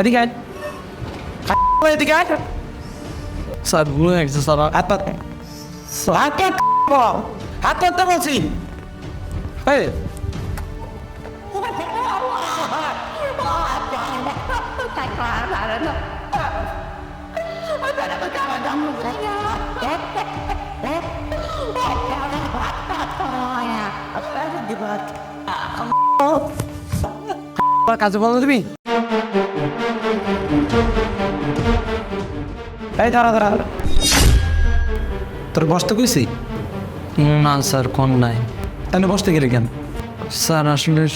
এদিকে আয়। এদিকে আয়। স্যার ভুল হয়ে গেছে স্যার হাত পাত হাত পাত বল। হাত পাততে বলছি এই কাজে বলো এই দাঁড়া দাঁড়া। তোর বসতে কইছি? না স্যার কোন নাই। তাহলে বসতে গেলে কেন? স্যার আসলে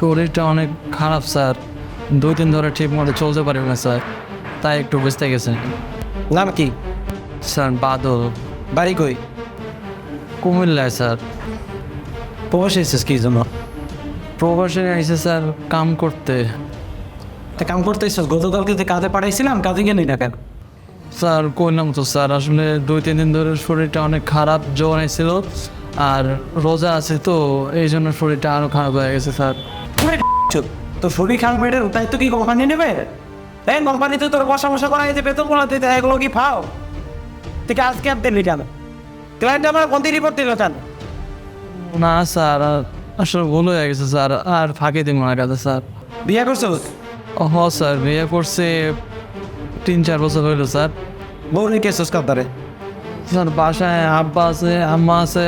শরীরটা অনেক খারাপ স্যার। দুই দিন ধরে ঠিক মতো চলতে পারি না স্যার। তাই একটু বুঝতে গেছে। নাম কি? স্যার বাদল। বাড়ি কই? কুমিল্লায় স্যার। প্রবাস এসেছিস কি জন্য? প্রবাসে আইসে স্যার কাম করতে। তা কাম করতে এসেছিস গতকালকে যে কাজে পাঠাইছিলাম কাজে গেলি না কেন? স্যার কইলাম তো স্যার? আসলে দুই তিন দিন ধরে শরীরটা অনেক খারাপ জ্বর ছিল আর রোজা আছে তো এই জন্য শরীরটা আরও খারাপ হয়ে গেছে স্যার। তো শরীর খারাপ পেটের দায়িত্ব কি কোম্পানি নেবে? তাই কোম্পানিতে তোর বসা বসা করা হয়েছে বেতন করা দিতে এগুলো কি ফাও? তুই আজকে ক্যাব দিলি কেন ক্লায়েন্ট আমার কোন রিপোর্ট দিল কেন না স্যার আর আসলে ভুল হয়ে গেছে স্যার আর ফাঁকি দিন না কাছে স্যার। বিয়ে করছ হ স্যার বিয়ে করছে তিন চার বছর হইল স্যার। বউ রেখে এসেছিস কাপদারে স্যার বাসায় আব্বা আছে আম্মা আছে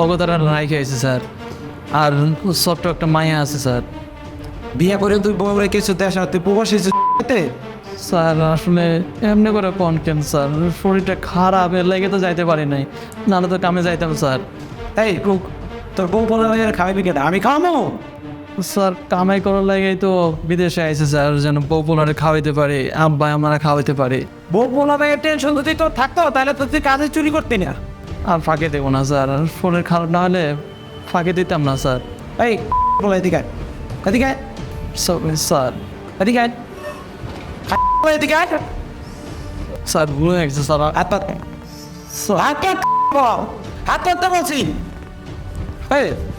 অগতারা নাই খেয়েছে স্যার। আর ছোট্ট একটা মাইয়া আছে স্যার। বিয়ে করে তুই বউ রেখে দেশ আর তুই প্রবাসী স্যার আসলে এমনি করে কোন কেন স্যার? শরীরটা খারাপ এর লেগে তো যাইতে পারি নাই। নাহলে তো কামে যাইতাম স্যার। এই কুক তোর বউ বলে খাওয়াবি কেন? আমি খাওয়াবো স্যার কামাই করার লাগেই তো বিদেশে আইছে স্যার যেন পপুলারে খাওয়াইতে পারি আব্বা আমরা খাওয়াইতে পারি বউ বলাবে টেনশন যদি তোর থাকতো তাহলে তো তুই কাজে চুরি করতে না আর ফাঁকে দেবো না স্যার আর ফোনের খারাপ না হলে ফাঁকে দিতাম না স্যার এই বলে এদিকে আয়। এদিকে আয়। সব- স্যার এদিকে আয়। বলে এদিকে আয়। স্যার ভুল গেছে স্যার হাত পাত হাত বল। বলছি এই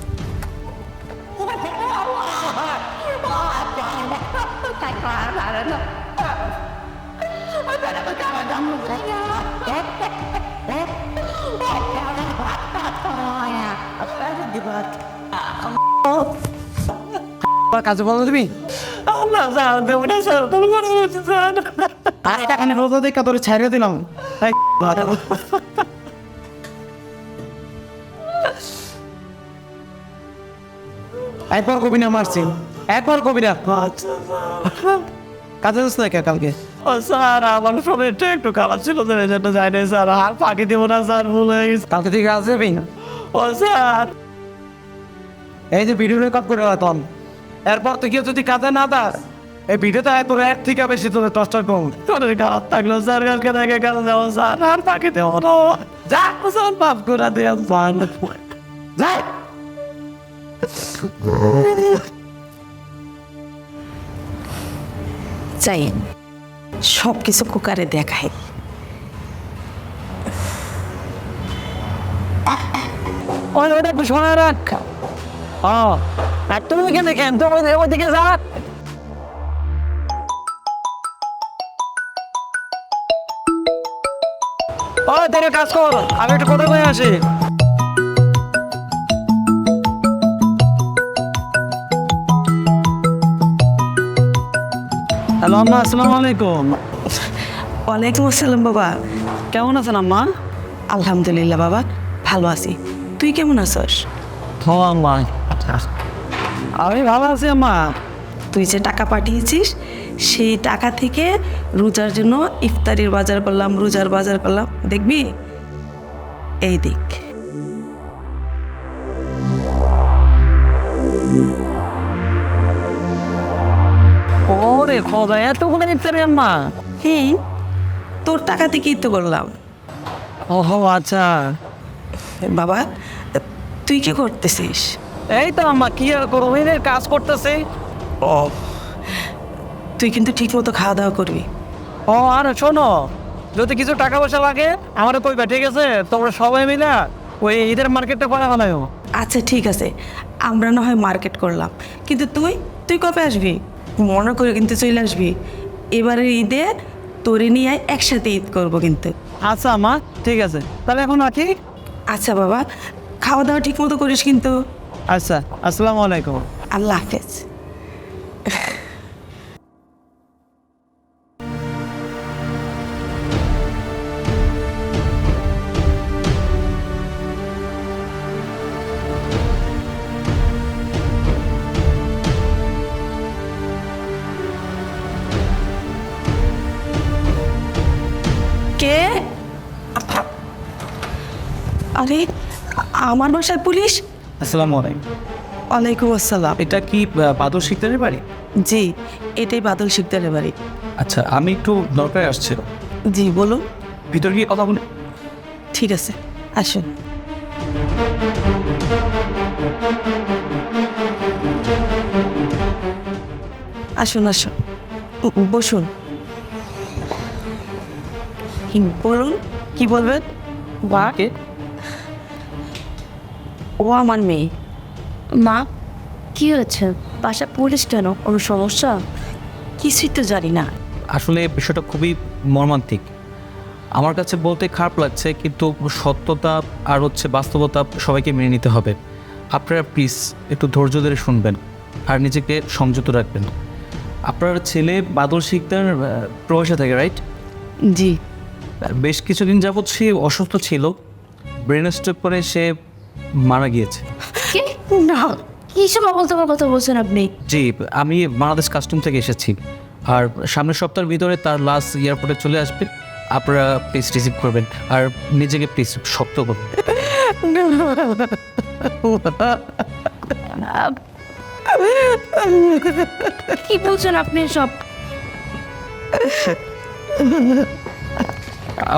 কাজে বলো তুমি আর এটা রোজা দেখা তোর ছাড়িয়ে দিলাম একবার কবি না মারছি একবার কবি না। কাজে যাস না কে কালকে? ও স্যার আমার শরীরটা একটু খারাপ ছিল তো এই জন্য যাই নাই স্যার। আর ফাঁকি দেবো না স্যার ভুল গেছে। কালকে থেকে কাজ যাবি? ও স্যার। এই যে ভিডিও রেকর্ড করে রাখলাম এরপর তুই কেউ যদি কাজে না দাস এই ভিডিওতে তোর এক থেকে বেশি তোদের দশটা কম। শরীর খারাপ থাকল স্যার কালকে থেকে কাজে যাব স্যার। আর ফাঁকি দেবো না। যা। স্যার মাফ করে দিয়ে স্যার। যা। চাই সব কিছু কুকারে দেখায় রাখ। ও আর তুমি তুমি ওইদিকে তোর কাজ কর, আমি একটু কথা বলে আসি হ্যালো আম্মা আসসালামু আলাইকুম। ওয়ালাইকুম আসসালাম বাবা। কেমন আছেন আম্মা? আলহামদুলিল্লাহ বাবা ভালো আছি। তুই কেমন আছস? হ্যাঁ আম্মা। আমি ভালো আছি আম্মা। তুই যে টাকা পাঠিয়েছিস সেই টাকা থেকে রোজার জন্য ইফতারির বাজার করলাম রোজার বাজার করলাম। দেখবি? এই দিক ওরে খোদা এতগুলো নিতে আম্মা। হ্যাঁ তোর টাকা থেকেই তো করলাম ও আচ্ছা। বাবা তুই কি করতেছিস? এই তো আম্মা কি আর করব এই কাজ করতেছে। ও তুই কিন্তু ঠিক মতো খাওয়া দাওয়া করবি। ও আর শোনো যদি কিছু টাকা পয়সা লাগে আমার কইবা ঠিক আছে? তোমরা সবাই মিলে ওই ঈদের মার্কেটটা করা বানায়ো আচ্ছা ঠিক আছে। আমরা না হয় মার্কেট করলাম। কিন্তু তুই তুই কবে আসবি? মনে করে কিন্তু চলে আসবি। এবারের ঈদে তোরে নিয়ে আয়, একসাথে ঈদ করব কিন্তু। আচ্ছা মা ঠিক আছে। তাহলে এখন আছি আচ্ছা বাবা খাওয়া দাওয়া ঠিক মতো করিস কিন্তু। আচ্ছা আসসালামু আলাইকুম। আল্লাহ হাফেজ। আরে আমার বাসায় পুলিশ? আসসালামু আলাইকুম। ওয়ালাইকুম আসসালাম। এটা কি বাদল শিকদারের বাড়ি? জি এটাই বাদল শিকদারের বাড়ি। আচ্ছা আমি একটু দরকারে আসছিল জি বলুন। ভিতর গিয়ে কথা বলি। ঠিক আছে আসুন। আসুন আসুন। বসুন। বলুন কি বলবেন? বা কে? ও আমার মেয়ে। মা কি হয়েছে? বাসা পুলিশ কেন? কোনো সমস্যা? কিছুই তো জানি না। আসলে বিষয়টা খুবই মর্মান্তিক। আমার কাছে বলতে খারাপ লাগছে কিন্তু সত্যতা আর হচ্ছে বাস্তবতা সবাইকে মেনে নিতে হবে। আপনারা প্লিজ একটু ধৈর্য ধরে শুনবেন আর নিজেকে সংযত রাখবেন। আপনার ছেলে বাদল শিকদার প্রবাসে থাকে রাইট জি। বেশ কিছুদিন যাবৎ সে অসুস্থ ছিল। ব্রেন স্ট্রোক করে সে মারা গিয়েছে। কি? না কি সব আবল তোমার কথা বলছেন আপনি। জি আমি বাংলাদেশ কাস্টম থেকে এসেছি। আর সামনের সপ্তাহের ভিতরে তার লাস্ট এয়ারপোর্টে চলে আসবে। আপনারা প্লিজ রিসিভ করবেন। আর নিজেকে প্লিজ শক্ত করবেন। কি বলছেন আপনি সব?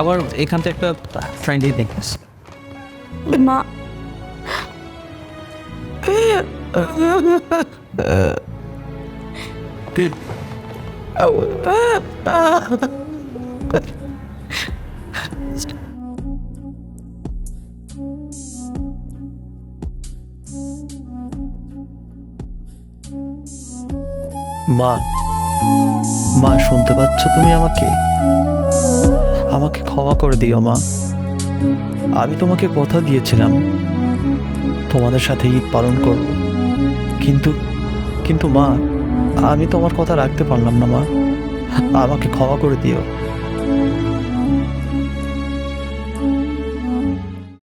আবার এখান থেকে একটা ফ্রেন্ডই দেখবেন মা মা মা, শুনতে পাচ্ছ তুমি আমাকে? আমাকে ক্ষমা করে দিও মা। আমি তোমাকে কথা দিয়েছিলাম। তোমাদের সাথে ঈদ পালন করব। কিন্তু কিন্তু মা, আমি তোমার কথা রাখতে পারলাম না মা। আমাকে ক্ষমা করে দিও।